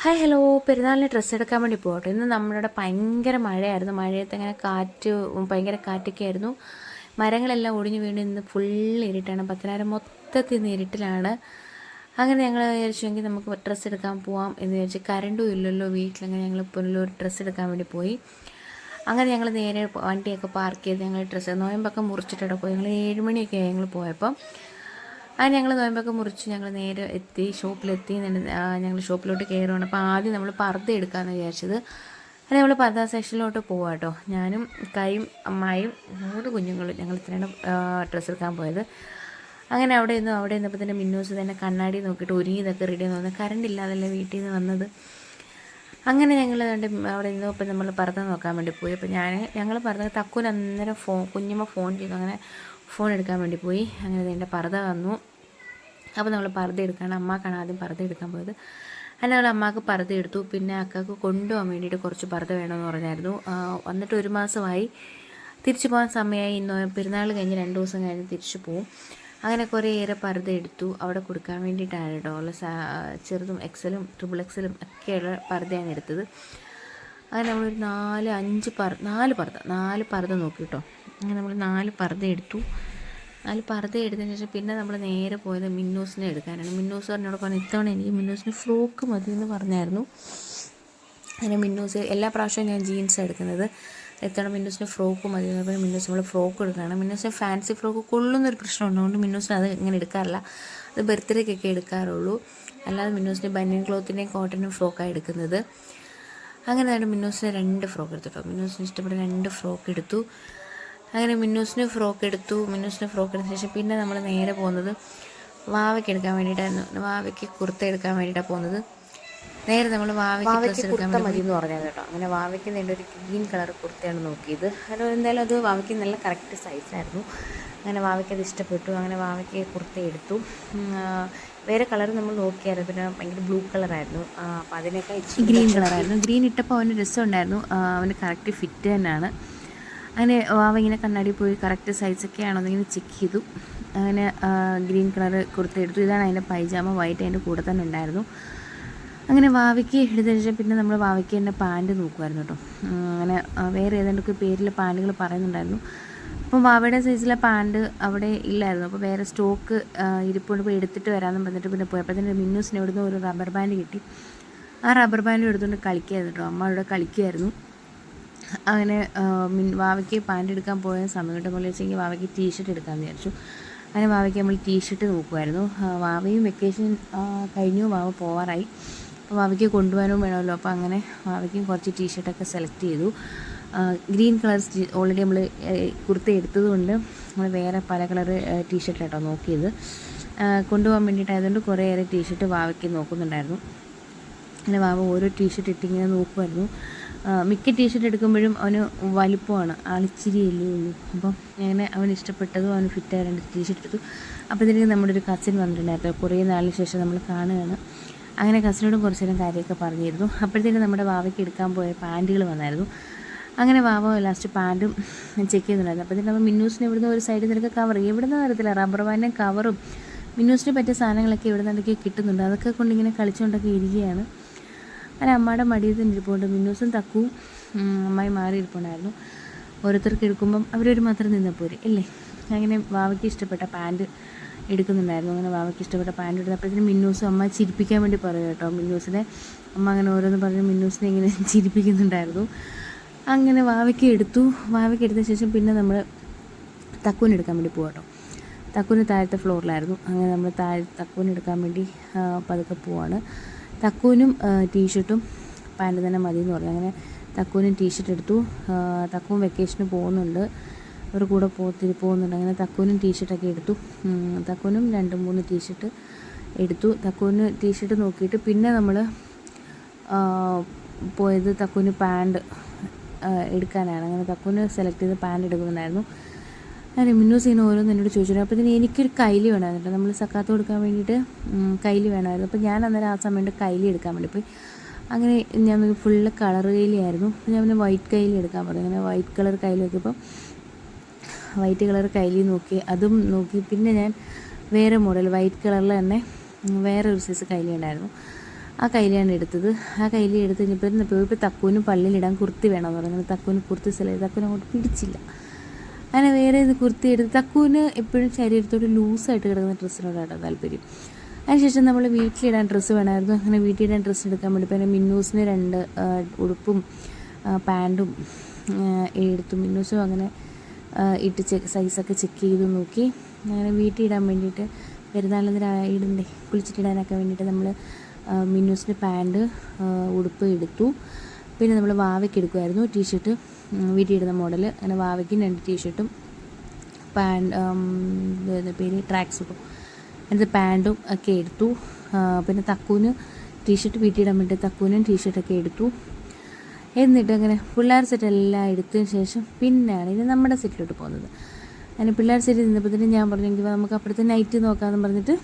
Hi hello പെരുന്നാളിന് dress എടുക്കാൻ വേണ്ടി പോകട്ടെ. ഇന്ന് നമ്മളിവിടെ ഭയങ്കര മഴയായിരുന്നു. മഴയത്ത് അങ്ങനെ കാറ്റ് ഭയങ്കര കാറ്റൊക്കെ ആയിരുന്നു. മരങ്ങളെല്ലാം ഒടിഞ്ഞു വീണ് ഇന്ന് ഫുൾ ഇരുട്ടാണ്. പത്തനായിരം മൊത്തത്തിൽ ഇന്ന് ഇരുട്ടിലാണ്. അങ്ങനെ ഞങ്ങൾ വിചാരിച്ചെങ്കിൽ നമുക്ക് ഡ്രസ്സ് എടുക്കാൻ പോവാം എന്ന് വിചാരിച്ച് കരണ്ടും ഇല്ലല്ലോ വീട്ടിലങ്ങനെ ഞങ്ങൾ പുനലൂർ ഡ്രസ്സ് എടുക്കാൻ വേണ്ടി പോയി. അങ്ങനെ ഞങ്ങൾ നേരെ വണ്ടിയൊക്കെ പാർക്ക് ചെയ്ത് ഞങ്ങൾ ഡ്രസ്സ് നോയമ്പൊക്കെ മുറിച്ചിട്ടവിടെ പോയി. ഞങ്ങൾ ഏഴ് മണിയൊക്കെ ആയി ഞങ്ങൾ പോയപ്പം. അങ്ങനെ ഞങ്ങൾ നോയമ്പൊക്കെ മുറിച്ച് ഞങ്ങൾ നേരെ എത്തി ഷോപ്പിലെത്തി ഞങ്ങൾ ഷോപ്പിലോട്ട് കയറുകയാണ് അപ്പോൾ ആദ്യം നമ്മൾ പർദ്ദ എടുക്കാമെന്ന് വിചാരിച്ചത്. അത് നമ്മൾ പർദ്ദ സെക്ഷനിലോട്ട് പോവാം കേട്ടോ ഞാനും കൈയും അമ്മായും മൂന്ന് കുഞ്ഞുങ്ങളും ഞങ്ങൾ ഇത്രയാണ് ഡ്രസ്സ് എടുക്കാൻ പോയത്. അങ്ങനെ അവിടെ നിന്നും അവിടെ നിന്നപ്പോൾ തന്നെ മിന്നൂസ് തന്നെ കണ്ണാടി നോക്കിയിട്ട് ഒരുങ്ങി ഇതൊക്കെ റെഡി ആണെന്ന് കറണ്ട് ഇല്ലാതല്ലേ വീട്ടിൽ നിന്ന് വന്നത്. അങ്ങനെ ഞങ്ങൾ രണ്ട് അവിടെ നിന്ന് ഇപ്പം നമ്മൾ പർദ്ദ നോക്കാൻ വേണ്ടി പോയി. അപ്പോൾ ഞാൻ ഞങ്ങൾ പറഞ്ഞത് തക്കൂന് അന്നേരം ഫോൺ കുഞ്ഞുമ്മ ഫോൺ ചെയ്തു. അങ്ങനെ ഫോൺ എടുക്കാൻ വേണ്ടി പോയി. അങ്ങനെ എന്റെ പർദ്ദ വന്നു. അപ്പോൾ നമ്മൾ പർദ്ദ എടുക്കാണ് അമ്മക്കാണ് ആദ്യം പർദ്ദ എടുക്കാൻ പോയത്. അങ്ങനെ നമ്മൾ അമ്മയ്ക്ക് പർദ്ദ എടുത്തു. പിന്നെ അക്കാക്ക് കൊണ്ടുപോകാൻ വേണ്ടിയിട്ട് കുറച്ച് പർദ്ദ വേണമെന്ന് പറഞ്ഞായിരുന്നു. വന്നിട്ട് ഒരു മാസമായി തിരിച്ചു പോകാൻ സമയമായി. ഇന്ന് പെരുന്നാൾ കഴിഞ്ഞ് രണ്ട് ദിവസം കഴിഞ്ഞ് തിരിച്ചു പോകും അങ്ങനെ കുറേയേറെ പർദ്ദ എടുത്തു. അവിടെ കൊടുക്കാൻ വേണ്ടിയിട്ടാണ് കേട്ടോ. ഉള്ള ചെറുതും എക്സലും ട്രിപ്പിൾ എക്സലും ഒക്കെയുള്ള പർദ്ദയാണ് എടുത്തത്. അങ്ങനെ നമ്മളൊരു നാല് അഞ്ച് പർ നാല് പർദ്ദ നാല് പർദ്ദ നോക്കി കേട്ടോ. അങ്ങനെ നമ്മൾ നാല് പർദ്ദ എടുത്തു. നാല് പർദ്ദ എടുത്തതിന് ശേഷം പിന്നെ നമ്മൾ നേരെ പോയത് മിന്നൂസിനെ എടുക്കാനാണ്. മിന്നൂസ് പറഞ്ഞോട് പറഞ്ഞു ഇത്തവണ എനിക്ക് മിന്നൂസിന് ഫ്രോക്ക് മതി എന്ന് പറഞ്ഞായിരുന്നു. അങ്ങനെ മിന്നൂസ് എല്ലാ പ്രാവശ്യവും ഞാൻ ജീൻസ് എടുക്കുന്നത്. എത്തണം മിന്നൂസിന് ഫ്രോക്ക് മതി എന്ന് പറഞ്ഞാൽ മിന്നൂസ് നമ്മൾ ഫ്രോക്ക് എടുക്കുകയാണ്. മിന്നൂസിന് ഫാൻസി ഫ്രോക്ക് കൊള്ളുന്നൊരു പ്രശ്നം ഉള്ളതുകൊണ്ട് മിന്നൂസിന് അത് ഇങ്ങനെ എടുക്കാറില്ല. അത് ബർത്ത്ഡേക്കൊക്കെ എടുക്കാറുള്ളൂ. അല്ലാതെ മിന്നൂസിന് ബനിയൻ ക്ലോത്തിന്റെയും കോട്ടനും ഫ്രോക്കാണ് എടുക്കുന്നത്. അങ്ങനെ തന്നെ മിന്നൂസിന് രണ്ട് ഫ്രോക്ക് എടുത്തു കേട്ടോ. മിന്നൂസിന് ഇഷ്ടപ്പെട്ട രണ്ട് ഫ്രോക്ക് എടുത്തു. അങ്ങനെ മിന്നൂസിന് ഫ്രോക്ക് എടുത്തു മിന്നൂസിന് ഫ്രോക്ക് എടുത്ത ശേഷം പിന്നെ നമ്മൾ നേരെ പോകുന്നത് വാവയ്ക്ക് എടുക്കാൻ വേണ്ടിയിട്ടായിരുന്നു. വാവയ്ക്ക് കുർത്ത എടുക്കാൻ വേണ്ടിയിട്ടാണ് പോകുന്നത്. നേരെ നമ്മൾ വാവയ്ക്ക് എടുക്കാൻ മതി എന്ന് പറഞ്ഞത് കേട്ടോ. അങ്ങനെ വാവയ്ക്ക് നേരെ ഒരു ഗ്രീൻ കളർ കുർത്തയാണ് നോക്കിയത്. അത് എന്തായാലും അത് വാവയ്ക്ക് നല്ല കറക്റ്റ് സൈസായിരുന്നു അങ്ങനെ വാവയ്ക്ക് അത് ഇഷ്ടപ്പെട്ടു. അങ്ങനെ വാവയ്ക്ക് കുർത്ത എടുത്തു. വേറെ കളർ നമ്മൾ നോക്കിയായിരുന്നു. പിന്നെ ഭയങ്കര ബ്ലൂ കളറായിരുന്നു അപ്പോൾ അതിനൊക്കെ ഗ്രീൻ കളറായിരുന്നു ഗ്രീൻ ഇട്ടപ്പോൾ അവന് രസമുണ്ടായിരുന്നു. അവന് കറക്റ്റ് ഫിറ്റ് തന്നെയാണ്. അങ്ങനെ അവ ഇങ്ങനെ കണ്ണാടി പോയി കറക്റ്റ് സൈസൊക്കെ ആണോ ഇങ്ങനെ ചെക്ക് ചെയ്തു. അങ്ങനെ ഗ്രീൻ കളർ കുർത്ത എടുത്തു. ഇതാണ് അതിന്റെ പൈജാമ വൈറ്റ് അതിന്റെ കൂടെ തന്നെ ഉണ്ടായിരുന്നു. അങ്ങനെ വാവയ്ക്ക് എടുത്തതിന് പിന്നെ നമ്മൾ വാവയ്ക്ക് തന്നെ പാന്റ് നോക്കുമായിരുന്നു കേട്ടോ. അങ്ങനെ വേറെ ഏതാണ്ടൊക്കെ പേരിൽ പാന്റുകൾ പറയുന്നുണ്ടായിരുന്നു. അപ്പം വാവയുടെ സൈസിലെ പാന്റ് അവിടെ ഇല്ലായിരുന്നു. അപ്പോൾ വേറെ സ്റ്റോക്ക് ഇരിപ്പുണ്ട്. പോയി എടുത്തിട്ട് വരാമെന്ന് പറഞ്ഞിട്ട് പിന്നെ പോയപ്പോൾ തന്നെ മിന്നൂസിന് ഇവിടുന്ന് ഒരു റബ്ബർ ബാൻഡ് കിട്ടി. ആ റബ്ബർ ബാൻഡ് എടുത്തുകൊണ്ട് കളിക്കുകയായിരുന്നു കേട്ടോ. അമ്മ അവിടെ കളിക്കുമായിരുന്നു അങ്ങനെ മിൻ വാവയ്ക്ക് പാന്റ് എടുക്കാൻ പോയ സമയം കിട്ടുമ്പോൾ വെച്ചെങ്കിൽ വാവയ്ക്ക് ടീഷർട്ട് എടുക്കാമെന്ന് വിചാരിച്ചു. അങ്ങനെ വാവയ്ക്ക് നമ്മൾ ടീഷർട്ട് നോക്കുമായിരുന്നു വാവയും വെക്കേഷൻ കഴിഞ്ഞു. വാവ പോവാറായി. അപ്പോൾ വാവയ്ക്ക് കൊണ്ടുപോകാനും വേണമല്ലോ. അപ്പോൾ അങ്ങനെ വാവയ്ക്കും കുറച്ച് ടീഷർട്ടൊക്കെ സെലക്ട് ചെയ്തു. ഗ്രീൻ കളർ ഓൾറെഡി നമ്മൾ കുർത്ത എടുത്തതുകൊണ്ട് നമ്മൾ വേറെ പല കളർ ടീഷർട്ട് കേട്ടോ നോക്കിയത്. കൊണ്ടുപോകാൻ വേണ്ടിയിട്ടായതുകൊണ്ട് കുറേയേറെ ടീഷർട്ട് വാവയ്ക്ക് നോക്കുന്നുണ്ടായിരുന്നു. അങ്ങനെ വാവ ഓരോ ടീഷർട്ട് ഇട്ടിങ്ങനെ നോക്കുമായിരുന്നു മിക്ക ടീഷർട്ട് എടുക്കുമ്പോഴും അവന് വലിപ്പമാണ്. ആളിച്ചിരിയല്ലേ ഉള്ളൂ. അപ്പം അങ്ങനെ അവന് ഇഷ്ടപ്പെട്ടതും അവന് ഫിറ്റായ രണ്ട് ടീഷർട്ട് എടുത്തു. അപ്പോഴത്തേക്ക് നമ്മുടെ ഒരു കസിൻ വന്നിട്ടുണ്ടായിരുന്നു. കുറേ നാളിന് ശേഷം നമ്മൾ കാണുകയാണ്. അങ്ങനെ കസിനോടും കുറച്ച് നേരം കാര്യമൊക്കെ പറഞ്ഞിരുന്നു. അപ്പോഴത്തേക്കും നമ്മുടെ വാവയ്ക്ക് എടുക്കാൻ പോയ പാന്റുകൾ വന്നായിരുന്നു. അങ്ങനെ വാവ ലാസ്റ്റ് പാന്റും ചെക്ക് ചെയ്യുന്നുണ്ടായിരുന്നു അപ്പോഴത്തേക്കും നമ്മൾ മിന്നൂസിന് ഇവിടുന്ന് ഒരു സൈഡിൽ നിന്നൊക്കെ കവർ എവിടുന്ന് തരത്തില്ല റബ്ബർ ബാൻഡും കവറും മിന്നൂസിന് പറ്റിയ സാധനങ്ങളൊക്കെ ഇവിടെ നിന്നൊക്കെ കിട്ടുന്നുണ്ട്. അതൊക്കെ കൊണ്ടിങ്ങനെ കളിച്ചുകൊണ്ടൊക്കെ ഇരിക്കുകയാണ്. അങ്ങനെ അമ്മയുടെ മടിയിൽ തന്നെ ഇരിപ്പുണ്ട്. മിന്നൂസും തക്കുവും അമ്മായി മാറി ഇരിപ്പുണ്ടായിരുന്നു. ഓരോരുത്തർക്ക് എടുക്കുമ്പം അവരൊരു മാത്രം നിന്നാൽ ഇല്ലേ അങ്ങനെ വാവയ്ക്ക് ഇഷ്ടപ്പെട്ട പാന്റ് എടുക്കുന്നുണ്ടായിരുന്നു. അങ്ങനെ വാവയ്ക്ക് ഇഷ്ടപ്പെട്ട പാന്റ് എടുത്തപ്പോഴത്തേന് മിന്നൂസും അമ്മ ചിരിപ്പിക്കാൻ വേണ്ടി പറയും കേട്ടോ. മിന്നൂസിനെ അമ്മ അങ്ങനെ ഓരോന്ന് പറഞ്ഞ് മിന്നൂസിനെ ഇങ്ങനെ ചിരിപ്പിക്കുന്നുണ്ടായിരുന്നു. അങ്ങനെ വാവയ്ക്ക് എടുത്തു. വാവയ്ക്ക് എടുത്ത ശേഷം പിന്നെ നമ്മൾ തക്കൂന് എടുക്കാൻ വേണ്ടി പോകാം കേട്ടോ. തക്കൂന് താഴത്തെ ഫ്ലോറിലായിരുന്നു. അങ്ങനെ നമ്മൾ താഴെ തക്കൂന് എടുക്കാൻ വേണ്ടി പതുക്കെ പോവാണ്. തക്കൂനും ടീഷർട്ടും പാന്റ് തന്നെ മതി എന്ന് പറഞ്ഞു. അങ്ങനെ തക്കൂനും ടീഷർട്ട് എടുത്തു. തക്കൂൻ വെക്കേഷന് പോകുന്നുണ്ട്. അവർ കൂടെ പോത്തി പോകുന്നുണ്ട്. അങ്ങനെ തക്കൂനും ടീഷർട്ടൊക്കെ എടുത്തു. തക്കൂനും രണ്ട് മൂന്ന് ടീഷർട്ട് എടുത്തു. തക്കൂന് ടീഷർട്ട് നോക്കിയിട്ട് പിന്നെ നമ്മൾ പോയത് തക്കൂന് പാന്റ് എടുക്കാനാണ്. അങ്ങനെ തക്കൂന് സെലക്ട് ചെയ്ത് പാന്റ് എടുക്കുന്നുണ്ടായിരുന്നു മിന്നൂസ് ഇങ്ങനെ ഓരോന്ന് എന്നോട് ചോദിച്ചു അപ്പോൾ ഇതിന് എനിക്കൊരു കൈലി വേണമായിരുന്നു. നമ്മൾ സക്കാത്ത് കൊടുക്കാൻ വേണ്ടിയിട്ട് കൈലി വേണമായിരുന്നു. അപ്പോൾ ഞാൻ അന്നേരം ആ സമയത്ത് കൈലി എടുക്കാൻ വേണ്ടി പോയി. അങ്ങനെ ഞാൻ ഫുള്ള് കളർ കൈലി ആയിരുന്നു. ഞാൻ പിന്നെ വൈറ്റ് കൈലി എടുക്കാൻ പറഞ്ഞു. അങ്ങനെ വൈറ്റ് കളർ കൈലി നോക്കിയപ്പോൾ വൈറ്റ് കളർ കൈലി നോക്കി. അതും നോക്കി. പിന്നെ ഞാൻ വേറെ മോഡൽ വൈറ്റ് കളറിൽ തന്നെ വേറെ ഒരു സൈസ് കൈലി ഉണ്ടായിരുന്നു. ആ കൈലിയാണ് എടുത്തത്. ആ കൈലി എടുത്ത് കഴിഞ്ഞപ്പോൾ ഇപ്പോൾ തക്കൂന് പള്ളിയിലിടാൻ കുർത്തി വേണമെന്ന് പറഞ്ഞു. തക്കൂന് കുർത്തി സെലക്ട് തക്കൂന് അങ്ങോട്ട് പിടിച്ചില്ല. അങ്ങനെ വേറെ ഇത് കുർത്തി എടുത്ത് തക്കൂന് എപ്പോഴും ശരീരത്തോട് ലൂസായിട്ട് കിടക്കുന്ന ഡ്രസ്സിനോടാണ് താല്പര്യം. അതിനുശേഷം നമ്മൾ വീട്ടിലിടാൻ ഡ്രസ്സ് വേണമായിരുന്നു. അങ്ങനെ വീട്ടിലിടാൻ ഡ്രസ്സ് എടുക്കാൻ വേണ്ടി പിന്നെ മിന്നൂസിന് രണ്ട് ഉടുപ്പും പാന്റും എടുത്തു. മിന്നൂസും അങ്ങനെ ഇട്ട് ചെക്ക് സൈസൊക്കെ ചെക്ക് ചെയ്ത് നോക്കി. അങ്ങനെ വീട്ടിലിടാൻ വേണ്ടിയിട്ട് പെരുന്നാളിന് ഇടണ്ടേ? കുളിച്ചിട്ടിടാനൊക്കെ വേണ്ടിയിട്ട് നമ്മൾ മിന്നൂസിന്റെ പാന്റ് ഉടുപ്പ് എടുത്തു. പിന്നെ നമ്മൾ വാവയ്ക്ക് എടുക്കുമായിരുന്നു ടീഷർട്ട് വീട്ടിലിടുന്ന മോഡൽ അങ്ങനെ വാവയ്ക്കും രണ്ട് ടീഷർട്ടും പാന്റ് പേര്? ട്രാക്ക് സൂട്ടും എന്നിട്ട് പാന്റും ഒക്കെ എടുത്തു. പിന്നെ തക്കൂന് ടീഷർട്ട് വീട്ടിലിടാൻ വേണ്ടി തക്കൂനും ടീഷർട്ടൊക്കെ എടുത്തു. എന്നിട്ട് അങ്ങനെ പിള്ളേർ സെറ്റ് എല്ലാം എടുത്തതിന് ശേഷം പിന്നെയാണ് ഇനി നമ്മുടെ സെറ്റിലോട്ട് പോകുന്നത്. അങ്ങനെ പിള്ളേർ സെറ്റ് നിന്നപ്പോഴത്തേനും ഞാൻ പറഞ്ഞു എനിക്ക് നമുക്ക് അപ്പോഴത്തെ നൈറ്റ് നോക്കാമെന്ന് പറഞ്ഞിട്ട്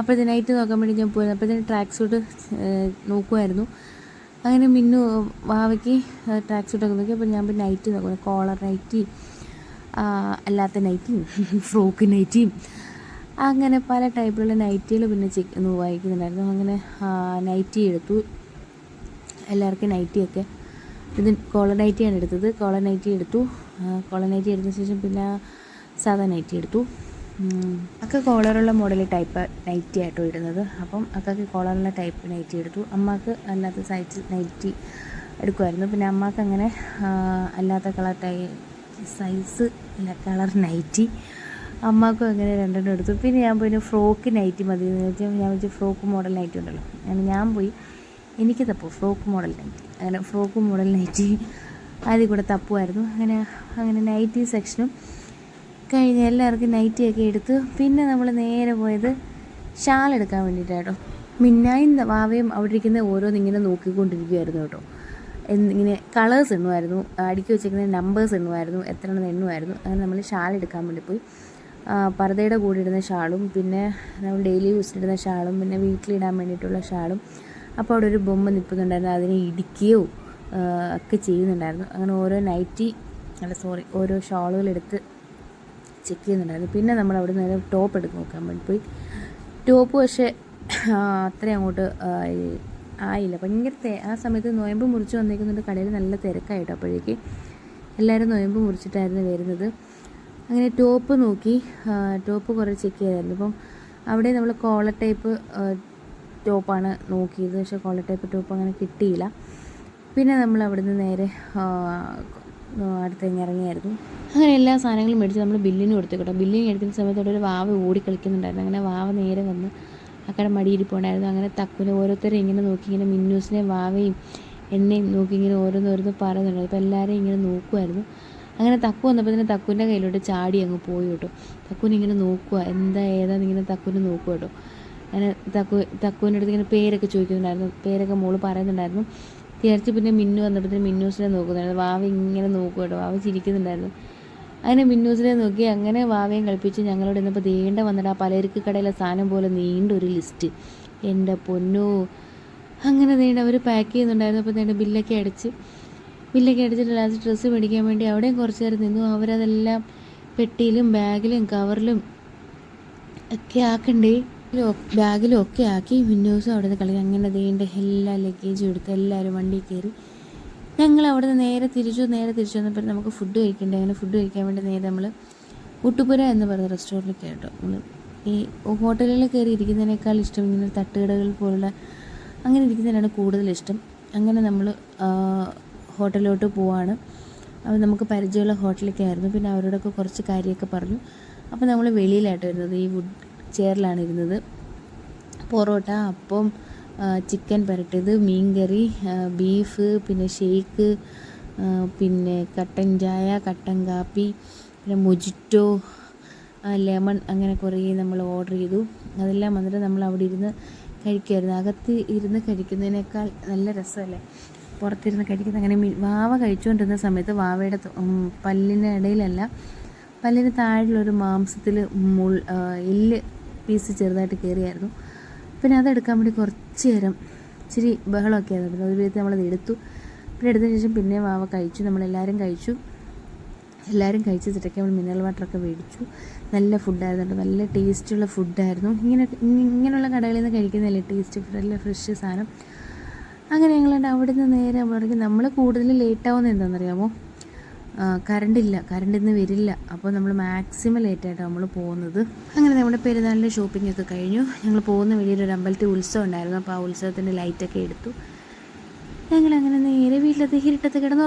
അപ്പോഴത്തെ നൈറ്റ് നോക്കാൻ വേണ്ടി ഞാൻ പോയി അപ്പോഴത്തേനും ട്രാക്ക് സൂട്ട് നോക്കുമായിരുന്നു അങ്ങനെ മിന്നു വാവയ്ക്ക് ട്രാക്ക് സൂട്ടൊക്കെ നോക്കി. അപ്പോൾ ഞാൻ പിന്നെ നൈറ്റ് നോക്കുന്നു കോളർ നൈറ്റി അല്ലാത്ത നൈറ്റിയും ഫ്രോക്ക് നൈറ്റിയും അങ്ങനെ പല ടൈപ്പിലുള്ള നൈറ്റികൾ പിന്നെ ചെക്ക് വായിക്കുന്നുണ്ടായിരുന്നു. അങ്ങനെ നൈറ്റി എടുത്തു. എല്ലാവർക്കും നൈറ്റിയൊക്കെ ഇത് കോളർ നൈറ്റിയാണ് എടുത്തത്. കോളർ നൈറ്റി എടുത്തു. കോളർ നൈറ്റി എടുത്ത ശേഷം പിന്നെ സാധാ നൈറ്റി എടുത്തു. അക്ക കോളറുള്ള മോഡൽ ടൈപ്പ് നൈറ്റി ആയിട്ടോ ഇടുന്നത്. അപ്പം അക്കക്ക് കോളറുള്ള ടൈപ്പ് നൈറ്റി എടുത്തു. അമ്മയ്ക്ക് അല്ലാത്ത സൈസ് നൈറ്റി എടുക്കുമായിരുന്നു പിന്നെ അമ്മയ്ക്ക് അങ്ങനെ അല്ലാത്ത കളർ ടൈ സൈസ് അല്ല കളർ നൈറ്റി. അമ്മക്കും അങ്ങനെ രണ്ടെണ്ണം എടുത്തു. പിന്നെ ഞാൻ പോയി ഫ്രോക്ക് നൈറ്റി മതി എന്ന് വെച്ചാൽ ഞാൻ വെച്ച് ഫ്രോക്ക് മോഡൽ നൈറ്റി ഉണ്ടല്ലോ. അങ്ങനെ ഞാൻ പോയി എനിക്ക് തപ്പു ഫ്രോക്ക് മോഡൽ നൈറ്റി. അങ്ങനെ ഫ്രോക്ക് മോഡൽ നൈറ്റി അതിൽ കൂടെ തപ്പുമായിരുന്നു അങ്ങനെ അങ്ങനെ നൈറ്റി സെക്ഷനും കഴിഞ്ഞ് എല്ലാവർക്കും നൈറ്റിയൊക്കെ എടുത്തു. പിന്നെ നമ്മൾ നേരെ പോയത് ഷാൾ എടുക്കാൻ വേണ്ടിയിട്ടാട്ടോ മിന്നായും വാവയും അവിടെ ഇരിക്കുന്ന ഓരോന്നിങ്ങനെ നോക്കിക്കൊണ്ടിരിക്കുമായിരുന്നു കേട്ടോ. എന്നിങ്ങനെ കളേഴ്സ് എണ്ണുമായിരുന്നു അടുക്കി വെച്ചിരിക്കുന്ന നമ്പേഴ്സ് എണ്ണുമായിരുന്നു എത്ര എണ്ണം എണ്ണുമായിരുന്നു അങ്ങനെ നമ്മൾ ഷാൾ എടുക്കാൻ വേണ്ടി പോയി. പർദ്ദയുടെ കൂടെ ഇടുന്ന ഷാളും പിന്നെ നമ്മൾ ഡെയിലി യൂസിലിടുന്ന ഷാളും പിന്നെ വീട്ടിലിടാൻ വേണ്ടിയിട്ടുള്ള ഷാളും. അപ്പോൾ അവിടെ ഒരു ബൊമ്മ നിൽക്കുന്നുണ്ടായിരുന്നു. അതിനെ ഇടിക്കുകയോ ഒക്കെ ചെയ്യുന്നുണ്ടായിരുന്നു. അങ്ങനെ ഓരോ നൈറ്റി അല്ല സോറി ഓരോ ഷാളുകൾ എടുത്ത് ചെക്ക് ചെയ്യുന്നുണ്ടായിരുന്നു പിന്നെ നമ്മൾ അവിടെ നിന്ന് ടോപ്പ് എടുത്ത് നോക്കാൻ വേണ്ടി പോയി. ടോപ്പ് പക്ഷേ അത്രയും അങ്ങോട്ട് ആയില്ല. ഭയങ്കര തേ ആ സമയത്ത് നോയമ്പ് മുറിച്ച് വന്നേക്കുന്നുണ്ട് കടയിൽ നല്ല തിരക്കായിട്ടോ അപ്പോഴേക്ക്. എല്ലാവരും നോയമ്പ് മുറിച്ചിട്ടായിരുന്നു വരുന്നത്. അങ്ങനെ ടോപ്പ് നോക്കി ടോപ്പ് കുറേ ചെക്ക് ചെയ്തായിരുന്നു. അപ്പം അവിടെ നമ്മൾ കോളർ ടൈപ്പ് ടോപ്പാണ് നോക്കിയത്. പക്ഷേ കോളർ ടൈപ്പ് ടോപ്പ് അങ്ങനെ കിട്ടിയില്ല. പിന്നെ നമ്മൾ അവിടുന്ന് നേരെ അടുത്ത് ഇറങ്ങിയായിരുന്നു. അങ്ങനെ എല്ലാ സാധനങ്ങളും മേടിച്ച് നമ്മൾ ബില്ലിന് കൊടുത്തു കേട്ടോ ബില്ലിന് എടുക്കുന്ന സമയത്ത് അവിടെ ഒരു വാവ ഓടി കളിക്കുന്നുണ്ടായിരുന്നു. അങ്ങനെ വാവ നേരെ വന്ന് അക്കടെ മടിയിരിപ്പുണ്ടായിരുന്നു അങ്ങനെ തക്കുനെ ഓരോരുത്തരെ ഇങ്ങനെ നോക്കി ഇങ്ങനെ മിന്നൂസിനെ വാവയും എന്നെയും നോക്കി ഇങ്ങനെ ഓരോന്നോരോന്ന് പറയുന്നുണ്ടായിരുന്നു. അപ്പോൾ എല്ലാവരെയും ഇങ്ങനെ നോക്കുമായിരുന്നു അങ്ങനെ തക്കു വന്നപ്പോൾ തന്നെ തക്കുവിന്റെ കയ്യിലോട്ട് ചാടി അങ്ങ് പോയി കേട്ടോ. തക്കുവിനെ ഇങ്ങനെ നോക്കുക എന്താ ഏതാന്ന് ഇങ്ങനെ തക്കുവിനെ നോക്കുക കേട്ടോ. അങ്ങനെ തക്കു തക്കുവിന്റെ അടുത്ത് ഇങ്ങനെ പേരൊക്കെ ചോദിക്കുന്നുണ്ടായിരുന്നു. പേരൊക്കെ മോൾ പറയുന്നുണ്ടായിരുന്നു. തിരിച്ച് പിന്നെ മിന്നു വന്നപ്പോഴത്തേന് മിന്നൂസിനെ നോക്കുന്നുണ്ടായിരുന്നു. വാവ ഇങ്ങനെ നോക്കുക കേട്ടോ. വാവ ചിരിക്കുന്നുണ്ടായിരുന്നു. അങ്ങനെ മിന്നൂസിനെ നോക്കി അങ്ങനെ വാവയും കളിപ്പിച്ച് ഞങ്ങളോട് ഇന്നിപ്പോൾ ദേണ്ട വന്നിട്ട് ആ പലചരക്ക് കടയിലെ സാധനം പോലെ നീണ്ട ഒരു ലിസ്റ്റ്. എന്റെ പൊന്നു. അങ്ങനെ നീണ്ട അവർ പാക്ക് ചെയ്യുന്നുണ്ടായിരുന്നു. അപ്പോൾ നീണ്ട ബില്ലൊക്കെ അടിച്ച് ബില്ലൊക്കെ അടിച്ചിട്ട് ലാസ്റ്റ് ഡ്രസ്സ് മേടിക്കാൻ വേണ്ടി അവിടെയും കുറച്ച് നേരം നിന്നു. അവരതെല്ലാം പെട്ടിയിലും ബാഗിലും കവറിലും ഒക്കെ ആക്കണ്ടേ? ബാഗിലും ഒക്കെ ആക്കി വിൻഡോസും അവിടെ നിന്ന് കളി അങ്ങനെ നീണ്ട എല്ലാ ലഗേജും എടുത്ത് എല്ലാവരും വണ്ടി കയറി ഞങ്ങൾ അവിടെ നിന്ന് നേരെ തിരിച്ചു നേരെ തിരിച്ചു വന്നപ്പോൾ നമുക്ക് ഫുഡ് കഴിക്കണ്ടേ? അങ്ങനെ ഫുഡ് കഴിക്കാൻ വേണ്ടി നേരെ നമ്മൾ ഊട്ടുപുര എന്ന് പറയുന്ന റെസ്റ്റോറന്റിൽ കേട്ടോ നമ്മൾ ഈ ഹോട്ടലിൽ കയറി ഇരിക്കുന്നതിനേക്കാൾ ഇഷ്ടം ഇങ്ങനെ തട്ടുകടകൾ പോലുള്ള അങ്ങനെ ഇരിക്കുന്നതിനാണ് കൂടുതൽ ഇഷ്ടം. അങ്ങനെ നമ്മൾ ഹോട്ടലിലോട്ട് പോവാണ്. അപ്പോൾ നമുക്ക് പരിചയമുള്ള ഹോട്ടലൊക്കെ ആയിരുന്നു. പിന്നെ അവരോടൊക്കെ കുറച്ച് കാര്യമൊക്കെ പറഞ്ഞു. അപ്പോൾ നമ്മൾ വെളിയിലായിട്ട് വരുന്നത് ഈ വുഡ് ചെയറിലാണ് ഇരുന്നത്. പൊറോട്ട അപ്പം ചിക്കൻ പുരട്ടിയത് മീൻകറി കറി ബീഫ് പിന്നെ ഷേക്ക് പിന്നെ കട്ടൻ ചായ കട്ടൻ കാപ്പി പിന്നെ മൊജിറ്റോ ലെമൺ അങ്ങനെ കുറേ നമ്മൾ ഓർഡർ ചെയ്തു. അതെല്ലാം വന്നിട്ട് നമ്മൾ അവിടെ ഇരുന്ന് കഴിക്കുമായിരുന്നു അകത്ത് ഇരുന്ന് കഴിക്കുന്നതിനേക്കാൾ നല്ല രസമല്ലേ? പുറത്തിരുന്ന് കഴിക്കുന്നത് അങ്ങനെ വാവ കഴിച്ചുകൊണ്ടിരുന്ന സമയത്ത് വാവയുടെ പല്ലിന് ഇടയിലല്ല പല്ലിന് താഴെയുള്ളൊരു മാംസത്തിൽ മുൾ എല്ല് പീസ് ചെറുതായിട്ട് കയറിയായിരുന്നു പിന്നെ അതെടുക്കാൻ വേണ്ടി കുറച്ച് നേരം ഇച്ചിരി ബഹളമൊക്കെ ആയിരുന്നു. പിന്നെ ഒരു വിധത്തിൽ നമ്മളത് എടുത്തു. പിന്നെ എടുത്തതിന് ശേഷം പിന്നെ വാവ കഴിച്ചു. നമ്മളെല്ലാവരും കഴിച്ചു. എല്ലാവരും കഴിച്ച് തിരക്കി നമ്മൾ മിനറൽ വാട്ടറൊക്കെ മേടിച്ചു. നല്ല ഫുഡായിരുന്നു നല്ല ടേസ്റ്റുള്ള ഫുഡായിരുന്നു ഇങ്ങനെ ഇങ്ങനെയുള്ള കടകളിൽ നിന്ന് കഴിക്കുന്നതല്ലേ ടേസ്റ്റ് നല്ല ഫ്രഷ് സാധനം. അങ്ങനെ ഞങ്ങളുടെ അവിടെ നിന്ന് നേരെ നമ്മൾ കൂടുതൽ ലേറ്റാവുന്നത് എന്താണെന്നറിയാമോ? കറണ്ട് ഇല്ല കറണ്ട് ഇന്ന് വരില്ല. അപ്പോൾ നമ്മൾ മാക്സിമം ലേറ്റായിട്ടാണ് നമ്മൾ പോകുന്നത്. അങ്ങനെ നമ്മുടെ പെരുന്നാളിന്റെ ഷോപ്പിംഗ് ഒക്കെ കഴിഞ്ഞു. ഞങ്ങൾ പോകുന്ന വഴിയിൽ ഒരു അമ്പലത്തിൽ ഉത്സവം ഉണ്ടായിരുന്നു. അപ്പോൾ ആ ഉത്സവത്തിന്റെ ലൈറ്റൊക്കെ എടുത്തു. ഞങ്ങൾ അങ്ങനെ നേരെ വീട്ടിലെത്തി ഹിരിട്ടത്ത് കിടന്നു